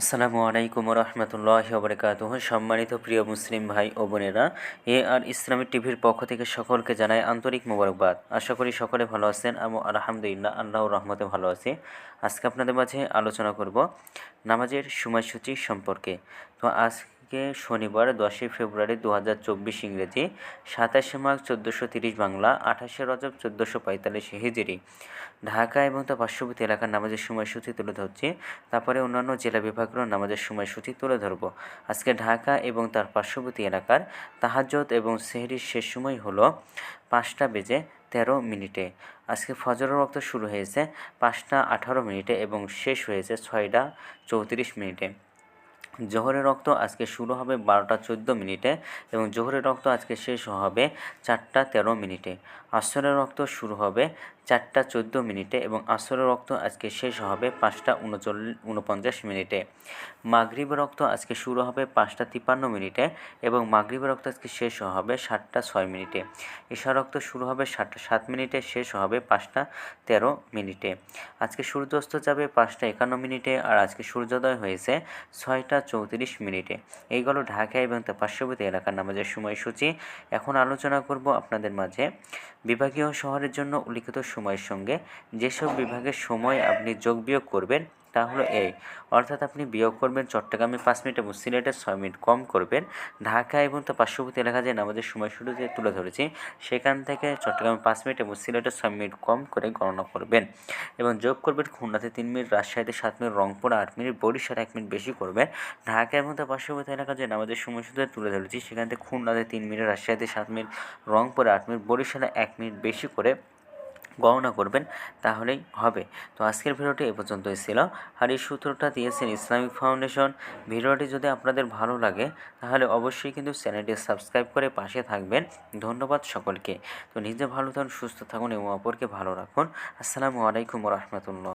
আসসালামু আলাইকুম রহমতুল্লাহ বরকাত সম্মানিত প্রিয় মুসলিম ভাই ও বোনেরা, এ আর ইসলামী টিভির পক্ষ থেকে সকলকে জানায় আন্তরিক মোবারকবাদ। আশা করি সকলে ভালো আছেন এবং আলহামদুলিল্লাহ আল্লাহ রহমতে ভালো আছি। আজকে আপনাদের মাঝে আলোচনা করব নামাজের সময়সূচি সম্পর্কে। তো আজকে শনিবার দশই ফেব্রুয়ারি দু হাজার চব্বিশ ইংরেজি, সাতাশে মার্চ চোদ্দোশো তিরিশ বাংলা, আঠাশে রজব চোদ্দোশো পঁয়তাল্লিশ হিজরি। ঢাকা এবং তার পার্শ্ববর্তী এলাকার নামাজের সময়সূচি তুলে ধরছি। তারপরে অন্যান্য জেলা বিভাগেরও নামাজের সময়সূচি তুলে ধরবো। আজকে ঢাকা এবং তার পার্শ্ববর্তী এলাকার তাহাজ্জত এবং সেহরির শেষ সময় হলো পাঁচটা বেজে তেরো মিনিটে। আজকে ফজরের রক্ত শুরু হয়েছে পাঁচটা আঠারো মিনিটে এবং শেষ হয়েছে ছয়টা চৌত্রিশ মিনিটে। জোহরের রক্ত আজকে শুরু হবে বারোটা চোদ্দ মিনিটে এবং জোহরের রক্ত আজকে শেষ হবে চারটা তেরো মিনিটে। আসরের রক্ত শুরু হবে চারটা চোদ্দ মিনিটে এবং আসরের রক্ত আজকে শেষ হবে পাঁচটা উনচল্লিশ, উনপঞ্চাশ মিনিটে। মাগরিবের রক্ত আজকে শুরু হবে পাঁচটা তিপ্পান্ন মিনিটে এবং মাগরিবের রক্ত আজকে শেষ হবে সাতটা ছয় মিনিটে। ঈশা রক্ত শুরু হবে সাতটা সাত মিনিটে, শেষ হবে পাঁচটা তেরো মিনিটে। আজকে সূর্যাস্ত যাবে পাঁচটা একান্ন মিনিটে আর আজকে সূর্যোদয় হয়েছে ছয়টা চৌত্রিশ মিনিটে। এইগুলো ঢাকা এবং তার পার্শ্ববর্তী এলাকার নামাজের সময়সূচি। এখন আলোচনা করব আপনাদের মাঝে। বিভাগীয় শহরের জন্য উল্লিখিত সময়ের সঙ্গে যেসব বিভাগের সময় আপনি যোগ বিয়োগ করবেন তা হলো এই অর্থাৎ আপনি বিয়োগ করবেন চট্টগ্রামে পাঁচ মিনিট এবং সিলেটে ছয় মিনিট কম করবেন। ঢাকা এবং তার পার্শ্ববর্তী এলাকা যে আমাদের সময় শুরুতে তুলে ধরেছি, সেখান থেকে চট্টগ্রামে পাঁচ মিনিট এবং সিলেটে ছয় মিনিট কম করে গণনা করবেন। এবং যোগ করবেন খুলনাতে তিন মিনিট, রাজশাহীতে সাত মিনিট, রংপুরে আট মিনিট, বরিশালে এক মিনিট বেশি করবেন। ঢাকা এবং তার পার্শ্ববর্তী এলাকা যে আমাদের সময় শুধু তুলে ধরেছি, সেখান থেকে খুলনাতে তিন মিনিট, রাজশাহীতে সাত মিনিট, রংপুরে আট মিনিট, বরিশালে এক মিনিট বেশি করে গণনা করবেন, তাহলেই হবে। তো আজকের ভিডিওটি এ পর্যন্তই ছিল। আর এই সূত্রটা দিয়েছেন ইসলামিক ফাউন্ডেশন। ভিডিওটি যদি আপনাদের ভালো লাগে, তাহলে অবশ্যই কিন্তু চ্যানেলটি সাবস্ক্রাইব করে পাশে থাকবেন। ধন্যবাদ সকলকে। তো নিজে ভালো থাকুন, সুস্থ থাকুন এবং অপরকে ভালো রাখুন। আসসালামু আলাইকুম রহমতুল্লাহ।